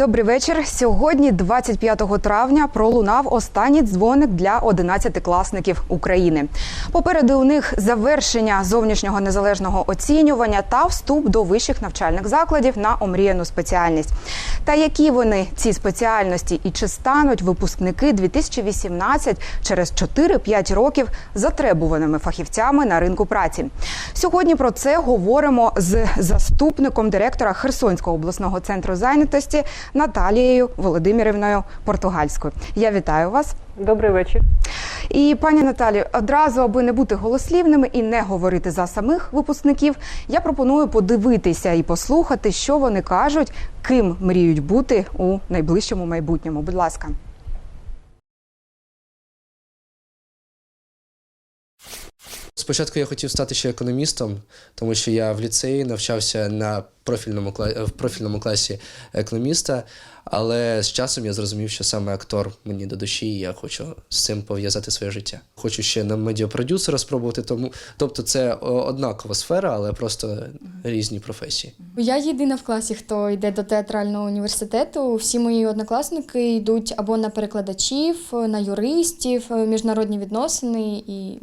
Добрий вечір. Сьогодні, 25 травня, пролунав останній дзвоник для 11-класників України. Попереду у них завершення зовнішнього незалежного оцінювання та вступ до вищих навчальних закладів на омріяну спеціальність. Та які вони ці спеціальності і чи стануть випускники 2018 через 4-5 років затребуваними фахівцями на ринку праці? Сьогодні про це говоримо з заступником директора Херсонського обласного центру зайнятості Наталією Володимирівною Португальською. Я вітаю вас. Добрий вечір. І пані Наталі, одразу, аби не бути голослівними і не говорити за самих випускників, я пропоную подивитися і послухати, що вони кажуть, ким мріють бути у найближчому майбутньому. Будь ласка. Спочатку я хотів стати ще економістом, тому що я в ліцеї навчався на профільному в профільному класі економіста, але з часом я зрозумів, що саме актор мені до душі, і я хочу з цим пов'язати своє життя. Хочу ще на медіапродюсера спробувати, тому тобто це однакова сфера, але просто різні професії. Я єдина в класі, хто йде до театрального університету. Всі мої однокласники йдуть або на перекладачів, на юристів, міжнародні відносини і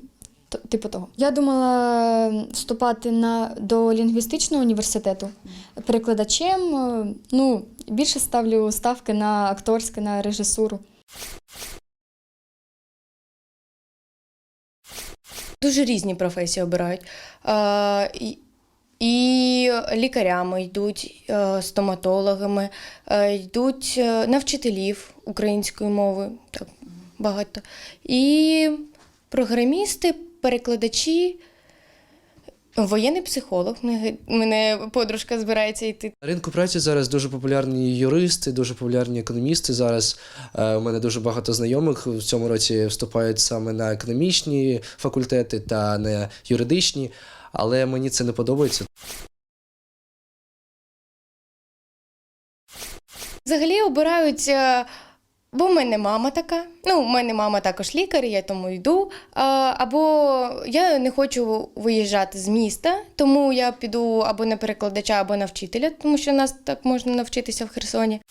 типу того. Я думала вступати на до лінгвістичного університету перекладачем. е, Ну, більше ставлю ставки на акторське, на режисуру. Дуже різні професії обирають. І, лікарями йдуть, е, стоматологами, е, йдуть е, на вчителів української мови, так багато. І програмісти, перекладачі, воєнний психолог. Мене- подружка збирається йти. На ринку праці зараз дуже популярні юристи, дуже популярні економісти. Зараз е, у мене дуже багато знайомих в цьому році вступають саме на економічні факультети та на юридичні, але мені це не подобається. Взагалі обирають, е, бо в мене мама така. Ну, в мене мама також лікар, я тому йду. Або я не хочу виїжджати з міста, тому я піду або на перекладача, або на вчителя, тому що нас так можна навчитися в Херсоні.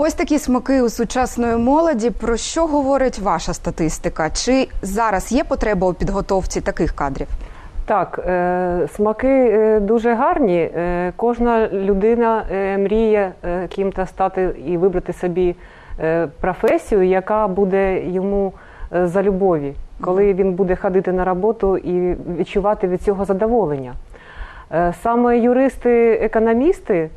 Ось такі смаки у сучасної молоді. Про що говорить ваша статистика? Чи зараз є потреба у підготовці таких кадрів? Так, е, смаки е, дуже гарні. Е, Кожна людина мріє ким-то стати і вибрати собі професію, яка буде йому за любові, коли він буде ходити на роботу і відчувати від цього задоволення. Саме юристи, економісти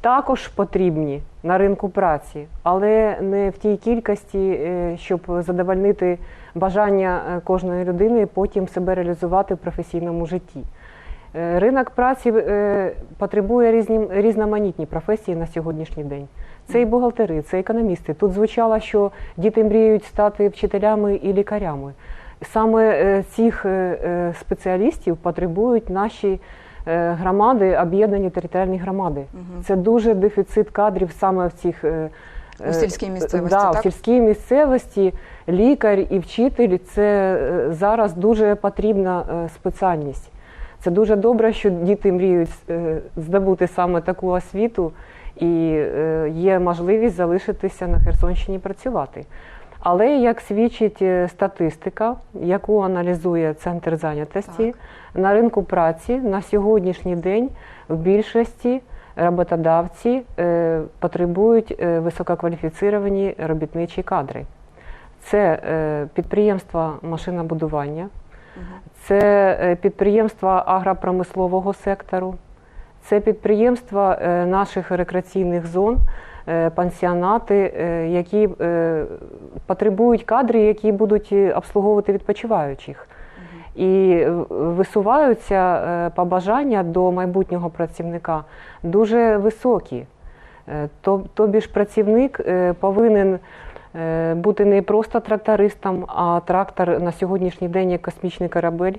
також потрібні на ринку праці, але не в тій кількості, щоб задовольнити бажання е, кожної людини потім себе реалізувати в професійному житті. Е, Ринок праці е, потребує різні, різноманітні професії на сьогоднішній день. Це і бухгалтери, це економісти. Тут звучало, що діти мріють стати вчителями і лікарями. Саме цих спеціалістів потребують наші громади, об'єднані територіальні громади. Це дуже дефіцит кадрів саме в цих У сільській е, місцевості, да, так? в сільській місцевості лікар і вчитель це е, зараз дуже потрібна е, спеціальність. Це дуже добре, що діти мріють здобути саме таку освіту, і є можливість залишитися на Херсонщині працювати. Але як свідчить статистика, яку аналізує центр зайнятості, на ринку праці на сьогоднішній день в більшості роботодавці е, потребують е, висококваліфіціровані робітничі кадри. Це е, підприємства машинобудування, це е, підприємства агропромислового сектору, це підприємства е, наших рекреаційних зон, е, пансіонати, е, які е, потребують кадри, які будуть обслуговувати відпочиваючих. І висуваються е, побажання до майбутнього працівника дуже високі. Е, тобі ж працівник е, повинен бути не просто трактористом, а трактор на сьогоднішній день як космічний корабель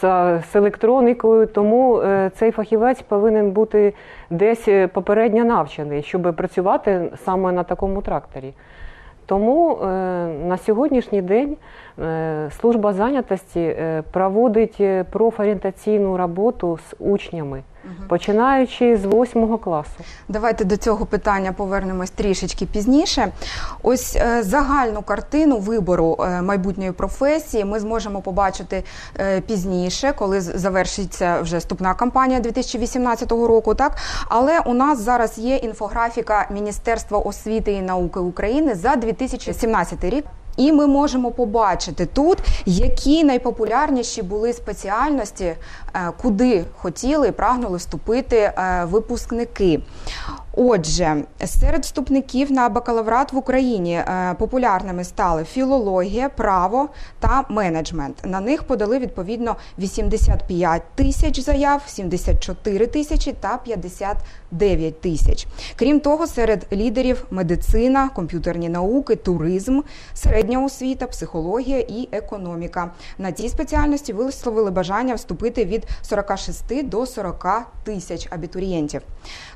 з, електроникою. Тому цей фахівець повинен бути десь попередньо навчений, щоб працювати саме на такому тракторі. Тому е, на сьогоднішній день е, служба зайнятості е, проводить профорієнтаційну роботу з учнями починаючи з восьмого класу. Давайте до цього питання повернемось трішечки пізніше. Ось е, загальну картину вибору е, майбутньої професії ми зможемо побачити е, пізніше, коли завершиться вже вступна кампанія 2018 року. Так, але у нас зараз є інфографіка Міністерства освіти і науки України за 2017 рік. І ми можемо побачити тут, які найпопулярніші були спеціальності, е, куди хотіли і прагнули вступити е, випускники. Отже, серед вступників на бакалаврат в Україні е, популярними стали філологія, право та менеджмент. На них подали відповідно 85 тисяч заяв, 74 тисячі та 59 тисяч. Крім того, серед лідерів медицина, комп'ютерні науки, туризм, середня освіта, психологія і економіка. На ці спеціальності висловили бажання вступити від 46 до 40 тисяч абітурієнтів.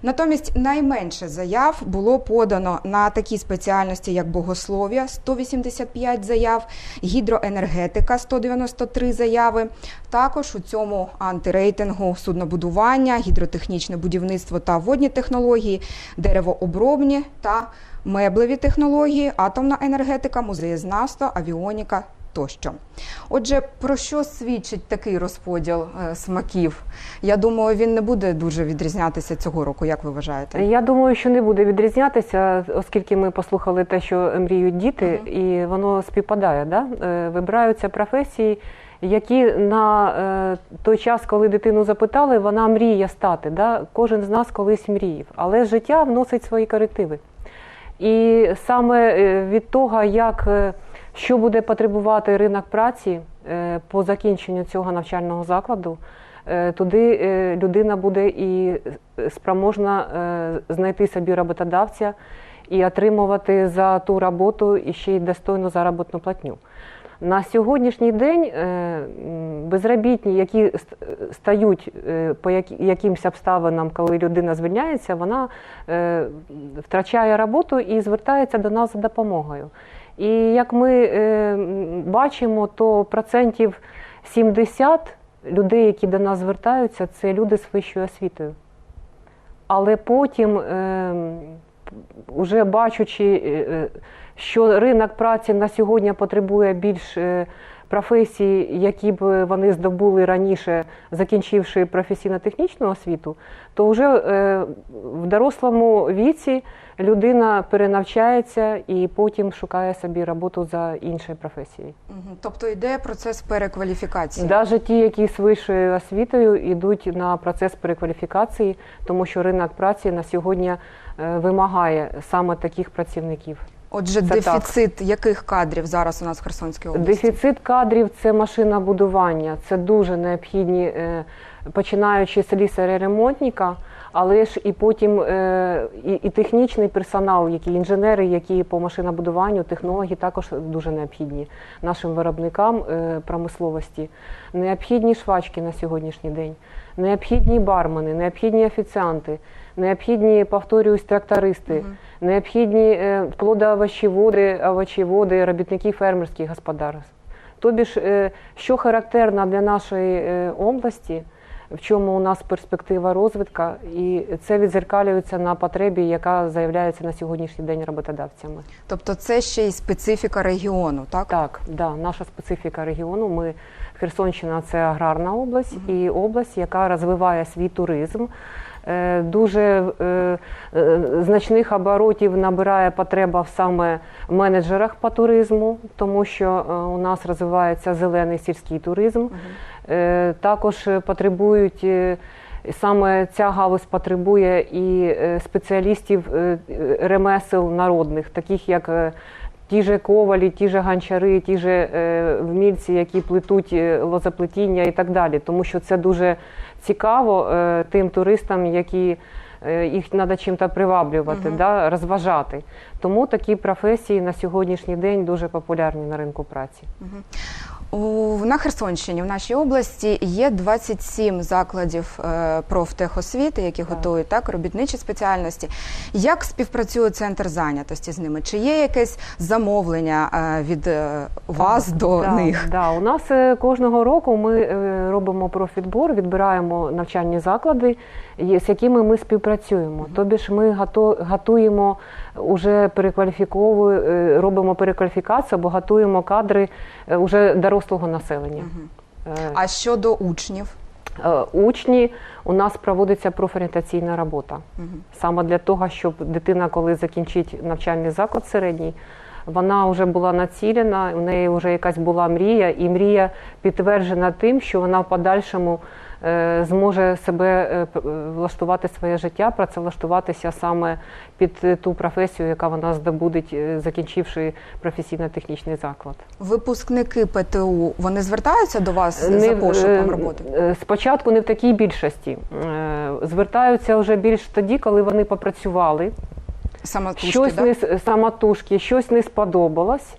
Натомість найменше заяв було подано на такі спеціальності, як богослов'я 185 заяв, гідроенергетика 193 заяви. Також у цьому антирейтингу суднобудування, гідротехнічне будівництво та водні технології, деревообробні та меблеві технології, атомна енергетика, музеєзнавство, авіоніка тощо. Отже, про що свідчить такий розподіл е, смаків? Я думаю, він не буде дуже відрізнятися цього року. Як ви вважаєте? Я думаю, що не буде відрізнятися, оскільки ми послухали те, що мріють діти, і воно співпадає. Да? Е, Вибираються професії, які на е, той час, коли дитину запитали, вона мріє стати. Да? Кожен з нас колись мріяв. Але життя вносить свої корективи. І саме від того, як що буде потребувати ринок праці е, по закінченню цього навчального закладу, е, туди е, людина буде і спроможна знайти собі роботодавця і отримувати за ту роботу і ще й достойну заробітну платню. На сьогоднішній день безробітні, які стають по якимсь обставинам, коли людина звільняється, вона втрачає роботу і звертається до нас за допомогою. І як ми е, бачимо, то процентів 70 людей, які до нас звертаються, це люди з вищою освітою. Але потім, е, вже бачучи, е, що ринок праці на сьогодні потребує більш професій, які б вони здобули раніше, закінчивши професійно-технічну освіту, то вже е, в дорослому віці людина перенавчається і потім шукає собі роботу за іншою професією. Тобто йде процес перекваліфікації. Навіть ті, які з вищою освітою йдуть на процес перекваліфікації, тому що ринок праці на сьогодні е, вимагає саме таких працівників. Отже, Це так. дефіцит яких кадрів зараз у нас в Херсонській області? Дефіцит кадрів це машинобудування, це дуже необхідні, е, починаючи з слісаря-ремонтника, але ж і потім е, і, і технічний персонал, які інженери, які по машинобудуванню, технології також дуже необхідні нашим виробникам е, промисловості. Необхідні швачки на сьогоднішній день, необхідні бармени, необхідні офіціанти, необхідні, повторююсь, трактористи, необхідні е, плодоовощеводи, овочеводи, робітники фермерських господарств. Тобі ж, що характерно для нашої області, в чому у нас перспектива розвитка, і це відзеркалюється на потребі, яка заявляється на сьогоднішній день роботодавцями. Тобто це ще й специфіка регіону, так? Так, да, наша специфіка регіону. Ми Херсонщина це аграрна область і область, яка розвиває свій туризм. Е, Дуже е, е, значних оборотів набирає потреба в саме менеджерах по туризму, тому що е, у нас розвивається зелений сільський туризм. Е, Також е, потребують е, саме ця галузь потребує і е, спеціалістів ремесел народних, таких як ті же ковалі, ті же ганчари, ті же вмільці, які плетуть лозоплетіння і так далі. Тому що це дуже цікаво тим туристам, які їх треба чим-то приваблювати, да, розважати. Тому такі професії на сьогоднішній день дуже популярні на ринку праці. У, на Херсонщині, в нашій області, є 27 закладів е, профтехосвіти, які готують так робітничі спеціальності. Як співпрацює центр зайнятості з ними? Чи є якесь замовлення е, від е, вас до да, них? Да. У нас кожного року ми е, робимо профідбор, відбираємо навчальні заклади, з якими ми співпрацюємо. Тобі ж ми готуємо уже перекваліфіковую, е, робимо перекваліфікацію або готуємо кадри е, уже дорослого населення. Е, А щодо учнів? Учні у нас проводиться профорієнтаційна робота. Саме для того, щоб дитина, коли закінчить навчальний заклад середній, вона вже була націлена, у неї вже якась була мрія, і мрія підтверджена тим, що вона в подальшому зможе себе е, е, влаштувати своє життя, працевлаштуватися саме під е, ту професію, яка вона здобудеть, е, закінчивши професійно-технічний заклад. Випускники ПТУ вони звертаються до вас за пошуком е, роботи? е, Спочатку не в такій більшості. Е, Звертаються вже більш тоді, коли вони попрацювали, Самотужки, щось да? не самотужки, щось не сподобалось.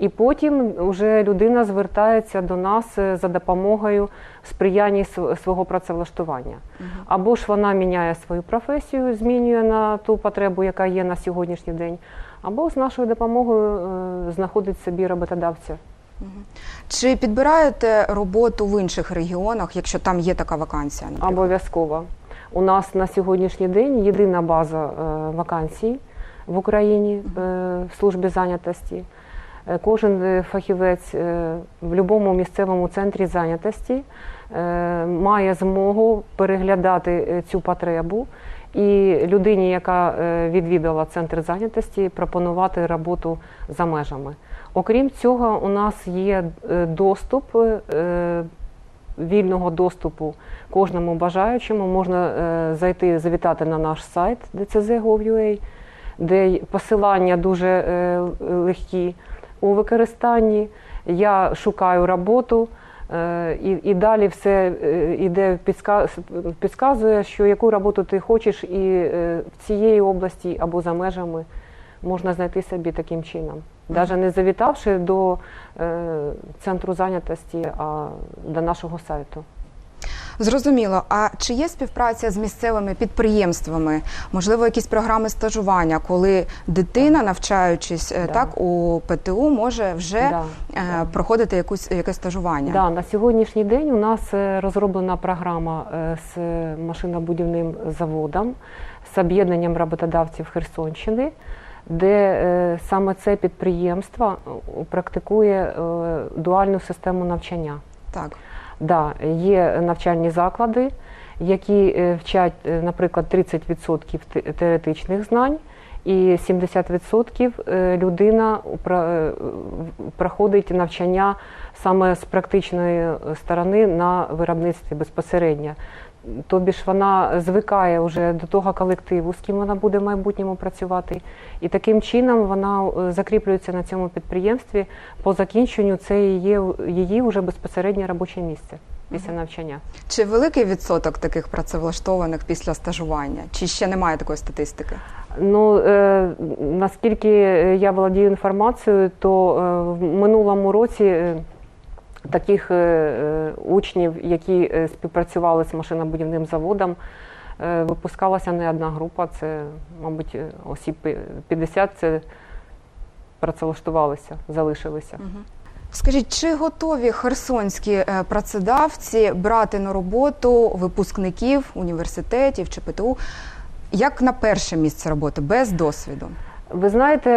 І потім вже людина звертається до нас е, за допомогою сприяння свого працевлаштування. Або ж вона міняє свою професію, змінює на ту потребу, яка є на сьогоднішній день, або з нашою допомогою е, знаходить собі роботодавця. Чи підбираєте роботу в інших регіонах, якщо там є така вакансія? Обов'язково. У нас на сьогоднішній день єдина база е, вакансій в Україні в службі зайнятості. Е, Кожен е, фахівець е, в будь-якому місцевому центрі зайнятості має змогу переглядати цю потребу і людині, яка відвідала центр зайнятості, пропонувати роботу за межами. Окрім цього, у нас є доступ вільного доступу кожному бажаючому. Можна зайти, завітати на наш сайт dcz.gov.ua, де посилання дуже легкі у використанні. Я шукаю роботу. е, І, і далі все е, іде підска- підказує, що яку роботу ти хочеш, і е, в цієї області або за межами можна знайти собі таким чином. Навіть не завітавши до е, центру зайнятості, а до нашого сайту. Зрозуміло. А чи є співпраця з місцевими підприємствами? Можливо, якісь програми стажування, коли дитина, навчаючись е, Да. так у ПТУ, може вже Да, е, проходити якусь якесь стажування? Да, на сьогоднішній день у нас е, розроблена програма з машинобудівним заводом, з об'єднанням роботодавців Херсонщини, де саме це підприємство практикує дуальну систему навчання. Так. Да, є навчальні заклади, які е, вчать, е, наприклад, 30% теоретичних знань, і 70% е, людина проходить навчання саме з практичної сторони на виробництві безпосередньо. Тобі ж вона звикає вже до того колективу, з ким вона буде в майбутньому працювати, і таким чином вона е, закріплюється на цьому підприємстві. По закінченню це є її вже безпосереднє робоче місце після навчання. Чи великий відсоток таких працевлаштованих після стажування? Чи ще немає такої статистики? Ну е, наскільки я володію інформацією, то е, в минулому році е, таких е, е, учнів, які е, співпрацювали з машинобудівним заводом, випускалася не одна група. Це, мабуть, осіб 50 це працевлаштувалися, залишилися. Скажіть, чи готові херсонські працедавці брати на роботу випускників університетів чи ПТУ як на перше місце роботи без досвіду? Ви знаєте,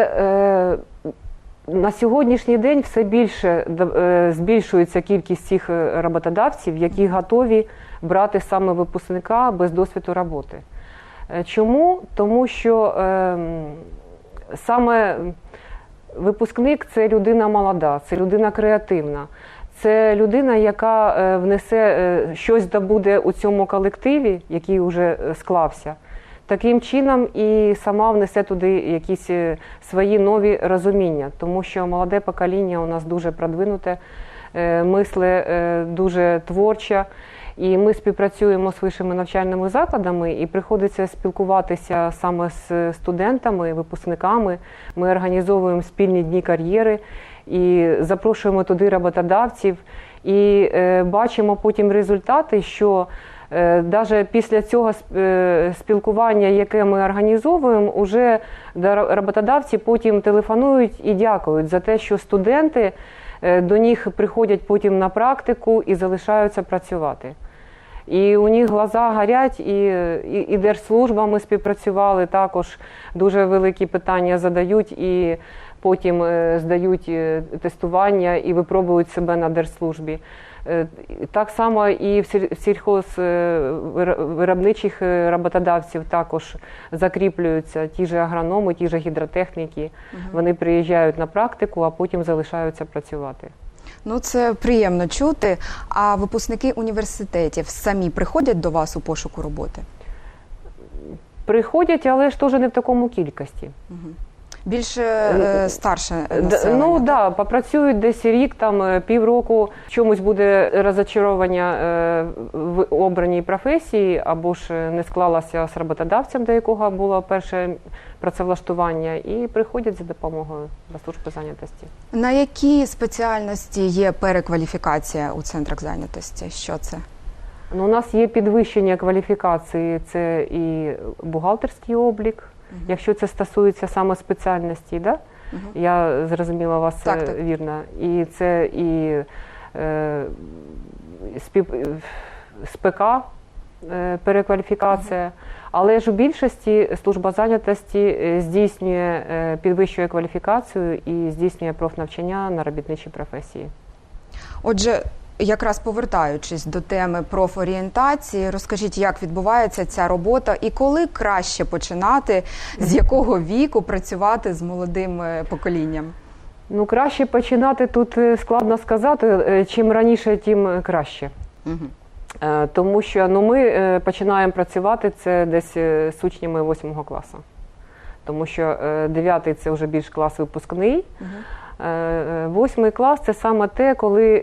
на сьогоднішній день все більше е, збільшується кількість цих е, роботодавців, які готові брати саме випускника без досвіду роботи. Е, Чому? Тому що е, саме випускник це людина молода, це людина креативна. Це людина, яка внесе щось добуде у цьому колективі, який вже склався. Таким чином і сама внесе туди якісь е, свої нові розуміння, тому що молоде покоління у нас дуже продвинуте, е, мисле е, дуже творче. І ми співпрацюємо з вищими навчальними закладами, і приходиться спілкуватися саме з студентами, випускниками. Ми організовуємо спільні дні кар'єри. і запрошуємо туди роботодавців. І бачимо потім результати, що навіть після цього е, спілкування, яке ми організовуємо, уже роботодавці потім телефонують і дякують за те, що студенти е, до них приходять потім на практику і залишаються працювати. І у них глаза горять, і, і, і держслужба ми співпрацювали також дуже великі питання задають і потім е, здають е, тестування і випробують себе на держслужбі. Е, Так само і в сіль- в сільхозвиробничих е, роботодавців також закріплюються ті ж агрономи, ті ж гідротехніки. Вони приїжджають на практику, а потім залишаються працювати. Ну це приємно чути. А випускники університетів самі приходять до вас у пошуку роботи? Приходять, але ж теж не в такому кількості. Більше е, старше Д- населення? Ну так? да, попрацюють десь рік, там е, півроку. Чомусь буде розочарування е, в обраній професії, або ж е, не склалася з роботодавцем, до якого було перше працевлаштування, і приходять за допомогою до служби зайнятості. На які спеціальності є перекваліфікація у центрах зайнятості? Що це? Ну, у нас є підвищення кваліфікації, це і бухгалтерський облік, якщо це стосується саме спеціальності, да? я зрозуміла вас Так, е, так. вірно. І це і е, спів, е, з ПК е, перекваліфікація. Але ж у більшості служба зайнятості е, здійснює, е, підвищує кваліфікацію і здійснює профнавчання на робітничій професії. Отже, якраз повертаючись до теми профорієнтації, розкажіть, як відбувається ця робота і коли краще починати, з якого віку працювати з молодим е, поколінням? Ну, краще починати тут е, складно сказати. Е, Чим раніше, тим краще. Е, Тому що ну, ми починаємо працювати це десь з учнями 8 класу. Тому що 9 це вже більш клас випускний. Е, Восьмий клас це саме те, коли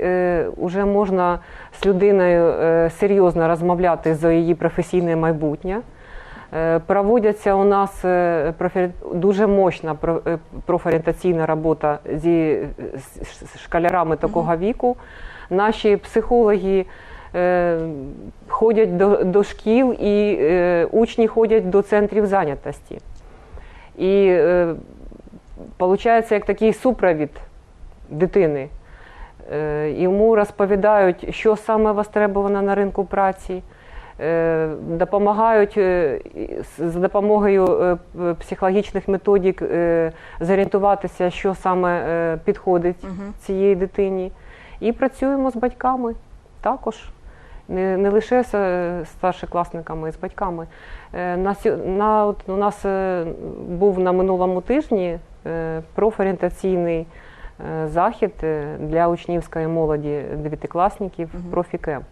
вже можна з людиною е, серйозно розмовляти за її професійне майбутнє. Е, Проводяться у нас е, дуже мощна про- е, профорієнтаційна робота зі школярами такого віку. Наші психологи е, ходять до, до шкіл і е, учні ходять до центрів зайнятості. І виходить як такий супровід дитини. Е, Йому розповідають, що саме востребовано на ринку праці, е, допомагають е, за допомогою психологічних методик зорієнтуватися, що саме підходить цієї дитині. І працюємо з батьками також. Не, не лише з старшокласниками, і з батьками. На, на, от у нас був на минулому тижні профорієнтаційний е, захід е, для учнівської молоді дев'ятикласників профікемп.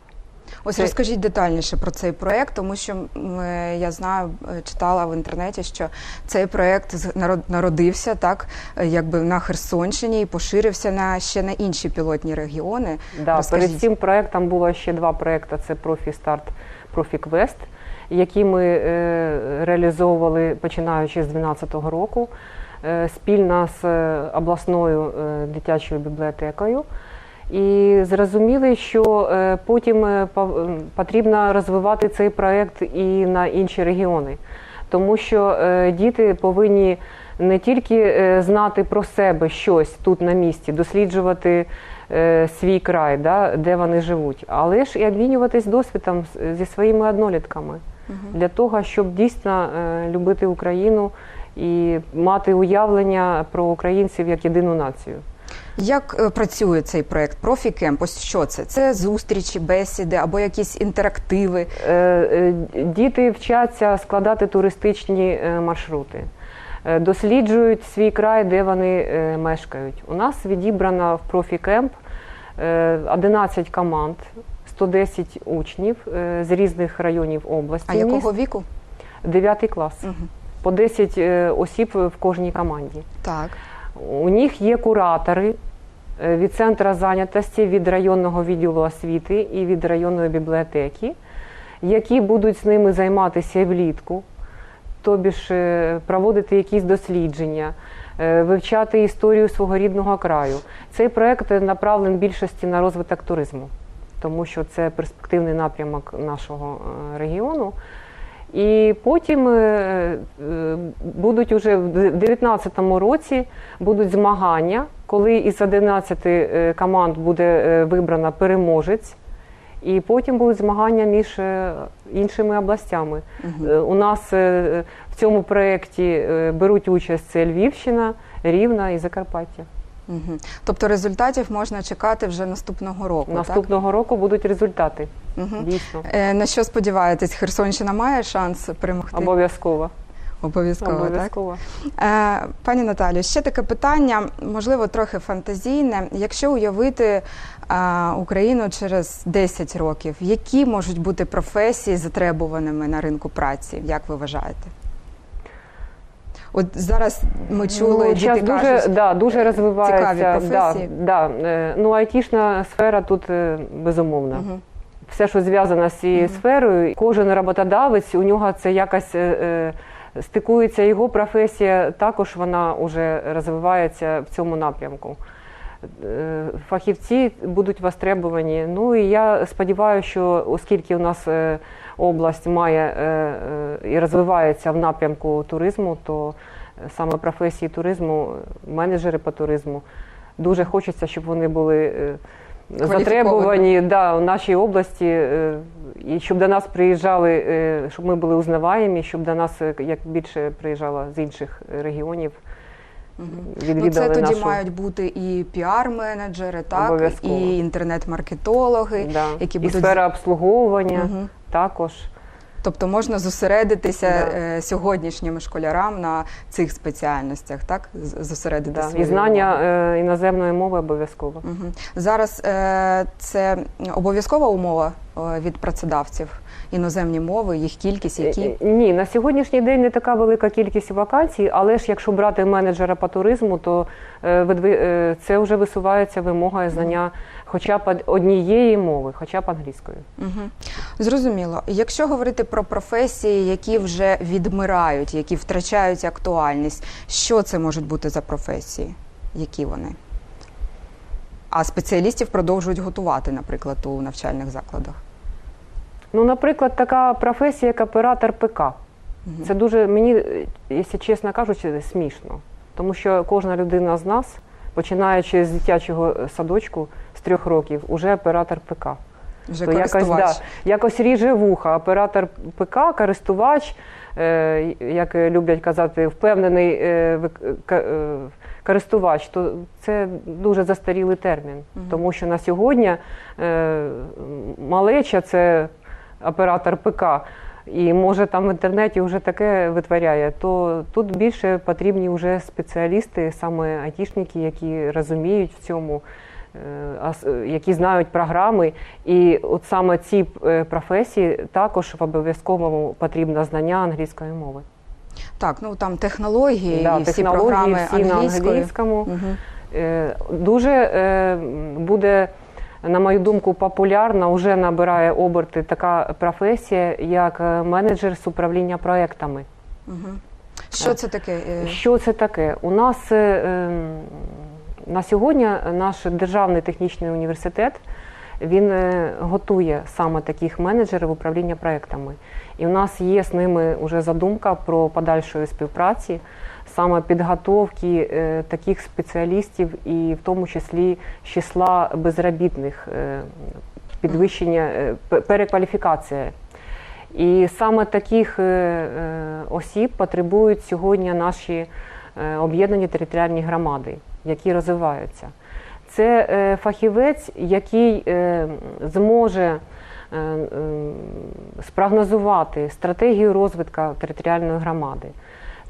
Ось Це- розкажіть детальніше про цей проект, тому що е, я знаю, е, читала в інтернеті, що цей проект народився так, е, якби на Херсонщині і поширився на ще на інші пілотні регіони. Да, Розкажіть. перед цим проектом було ще два проекти: це Профі Старт, Профі Квест, які ми е, реалізовували починаючи з 2012 року е, спільно з е, обласною е, дитячою бібліотекою. І зрозуміли, що потім потрібно розвивати цей проект і на інші регіони, тому що діти повинні не тільки знати про себе щось тут на місці, досліджувати свій край, да, де вони живуть, але ж і обмінюватись досвідом зі своїми однолітками для того, щоб дійсно любити Україну і мати уявлення про українців як єдину націю. Як е, працює цей проект Профікемп? Ось що це? Це зустрічі, бесіди або якісь інтерактиви. Е, е, Діти вчаться складати туристичні маршрути, досліджують свій край, де вони мешкають. У нас відібрано в профікемп е, 11 команд, 110 учнів з різних районів області. А якого віку? 9 клас. По 10 е, осіб в кожній команді. Так. У них є куратори е, від центру зайнятості, від районного відділу освіти і від районної бібліотеки, які будуть з ними займатися влітку. тобі ж е, проводити якісь дослідження, вивчати історію свого рідного краю. Цей проект направлений більшості на розвиток туризму, тому що це перспективний напрямок нашого регіону. І потім е, е, будуть уже в 2019 році будуть змагання, коли із 11 е, команд буде вибрано переможець, і потім будуть змагання між іншими областями. Е, У нас в цьому проєкті беруть участь Львівщина, Рівна і Закарпаття. Угу. Тобто результатів можна чекати вже наступного року. Наступного року будуть результати. Угу. Дійсно, Е, на що сподіваєтесь, Херсонщина має шанс перемогти? обов'язково. Обов'язково, так? Е, Пані Наталю, ще таке питання, можливо, трохи фантазійне. Якщо уявити е, Україну через 10 років, які можуть бути професії затребуваними на ринку праці, як ви вважаєте? От зараз ми чули, ну, діти дуже, кажуть, да, дуже розвивається. цікаві професії. Да, да. Е, Ну, айтішна сфера тут е, безумовно. Мгм. Все, що зв'язано з цією сферою, кожен роботодавець, у нього це якось е, е, стикується його професія, також вона вже розвивається в цьому напрямку. Е, Фахівці будуть востребовані. Ну і я сподіваюся, що оскільки у нас е, область має е, е, і розвивається в напрямку туризму, то саме професії туризму, менеджери по туризму, дуже хочеться, щоб вони були е, затребувані да, в нашій області, і щоб до нас приїжджали, щоб ми були узнаваємі, щоб до нас як більше приїжджало з інших регіонів. Ну, Відвідали це тоді нашу... мають бути і піар-менеджери, так, Обов'язково. і інтернет-маркетологи, да. які і будуть сфера обслуговування Мгм. також. Тобто можна зосередитися Да. е, сьогоднішнім школярам на цих спеціальностях, так? Зосередити Да. свою І знання е, іноземної мови обов'язково. Мгм. Зараз е, це обов'язкова умова від працедавців. Іноземні мови, їх кількість, які Е, Ні, на сьогоднішній день не така велика кількість вакансій, але ж якщо брати менеджера по туризму, то е, е, це вже висувається вимога знання хоча б однієї мови, хоча б англійської. Угу. Зрозуміло. Якщо говорити про професії, які вже відмирають, які втрачають актуальність, що це можуть бути за професії? Які вони? А спеціалістів продовжують готувати, наприклад, у навчальних закладах. Ну, наприклад, така професія, як оператор ПК. Це дуже мені, якщо чесно кажучи, смішно. Тому що кожна людина з нас, починаючи з дитячого садочку з трьох років, уже оператор ПК. Вже То якось, да, якось ріже вуха. Оператор ПК, користувач, е, як люблять казати, впевнений е, е, користувач, то це дуже застарілий термін. Тому що на сьогодні е, малеча це оператор ПК. І може там в інтернеті вже таке витворяє, то тут більше потрібні вже спеціалісти, саме айтішники, які розуміють в цьому, е, які знають програми. І от саме ці е, професії також в обов'язковому потрібно знання англійської мови. Так, ну там технології Да, і всі технології програми всі на англійському. Е, Дуже буде, на мою думку, популярна, вже набирає оберти така професія, як е, менеджер з управління проектами. Що це таке? Е, Що це таке? У нас е, ем, на сьогодні наш державний технічний університет він готує саме таких менеджерів управління проектами. І у нас є з ними вже задумка про подальшої співпраці, саме підготовки е, таких спеціалістів, і в тому числі числа безробітних, е, підвищення е, пе- перекваліфікація. І саме таких е, е, осіб потребують сьогодні наші е, об'єднані територіальні громади, які розвиваються. Це фахівець, який зможе спрогнозувати стратегію розвитку територіальної громади.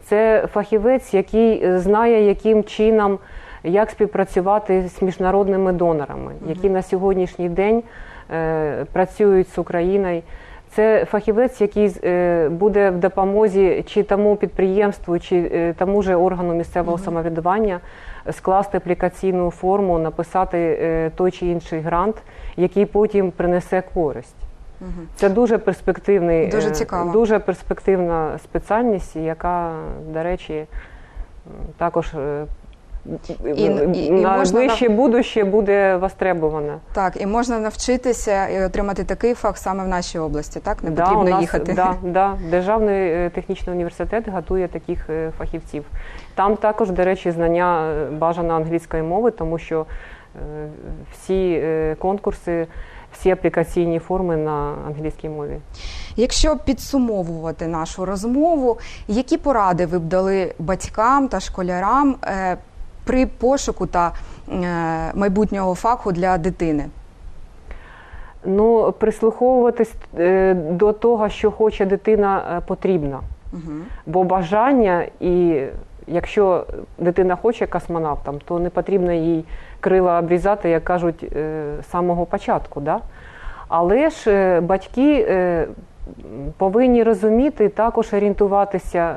Це фахівець, який знає, яким чином як співпрацювати з міжнародними донорами, які на сьогоднішній день е, працюють з Україною. Це фахівець, який е, буде в допомозі чи тому підприємству, чи е, тому же органу місцевого самоврядування скласти аплікаційну форму, написати той чи інший грант, який потім принесе користь. Це дуже перспективний, Дуже е, цікаво. дуже перспективна спеціальність, яка, до речі, також е, І- і- і на можна ближче будуще буде востребована. Так, і можна навчитися і отримати такий фах саме в нашій області. Так, не Да, потрібно у нас, їхати. Да, да, Державний е, технічний університет готує таких е, фахівців. Там також, до речі, знання е, бажано англійської мови, тому що е, всі е, конкурси, всі аплікаційні форми на англійській мові. Якщо підсумовувати нашу розмову, які поради ви б дали батькам та школярам е, при пошуку та е, майбутнього фаху для дитини? Ну, прислуховуватись е, до того, що хоче дитина, потрібно. Угу. Бо бажання, і якщо дитина хоче космонавтом, то не потрібно їй крила обрізати, як кажуть, е, з самого початку. Да? Але ж е, батьки е, повинні розуміти також орієнтуватися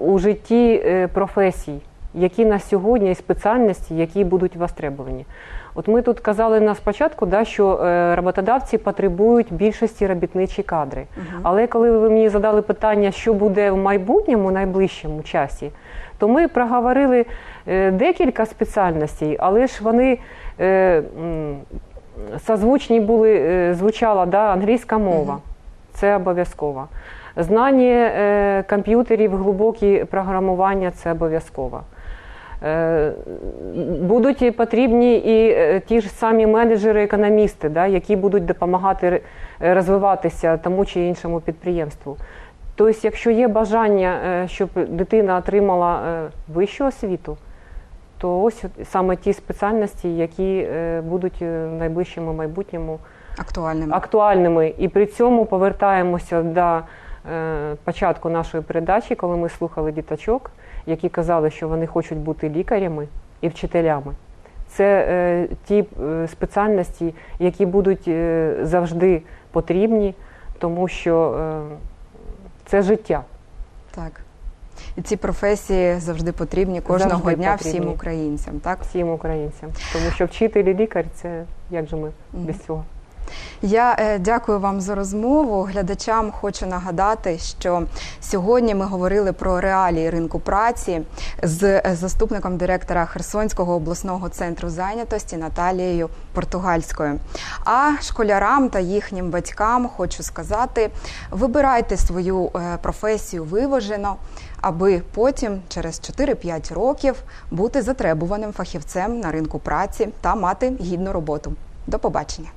у житті професій, які на сьогодні і спеціальності, які будуть востребовані. От ми тут казали на спочатку, да, що роботодавці потребують більшості робітничі кадри. Але коли ви мені задали питання, що буде в майбутньому, найближчому часі, то ми проговорили е, декілька спеціальностей, але ж вони е, созвучні були, е, звучала да, англійська мова. Це обов'язково. Знання комп'ютерів, глибокі програмування це обов'язково. Будуть потрібні і ті ж самі менеджери-економісти, да, які будуть допомагати розвиватися тому чи іншому підприємству. Тобто, якщо є бажання, е, щоб дитина отримала е, вищу освіту, то ось саме ті спеціальності, які е, будуть в найближчому майбутньому Актуальними. актуальними. І при цьому повертаємося до початку нашої передачі, коли ми слухали діточок, які казали, що вони хочуть бути лікарями і вчителями. Це е, ті спеціальності, які будуть завжди потрібні, тому що е, це життя. Так. І ці професії завжди потрібні кожного Завжди дня потрібні. всім українцям. Так? всім українцям. Тому що вчитель і лікар це як же ми без цього. Я е, дякую вам за розмову. Глядачам хочу нагадати, що сьогодні ми говорили про реалії ринку праці з е, заступником директора Херсонського обласного центру зайнятості Наталією Португальською. А школярам та їхнім батькам хочу сказати: вибирайте свою е, професію виважено, аби потім, через 4-5 років, бути затребуваним фахівцем на ринку праці та мати гідну роботу. До побачення.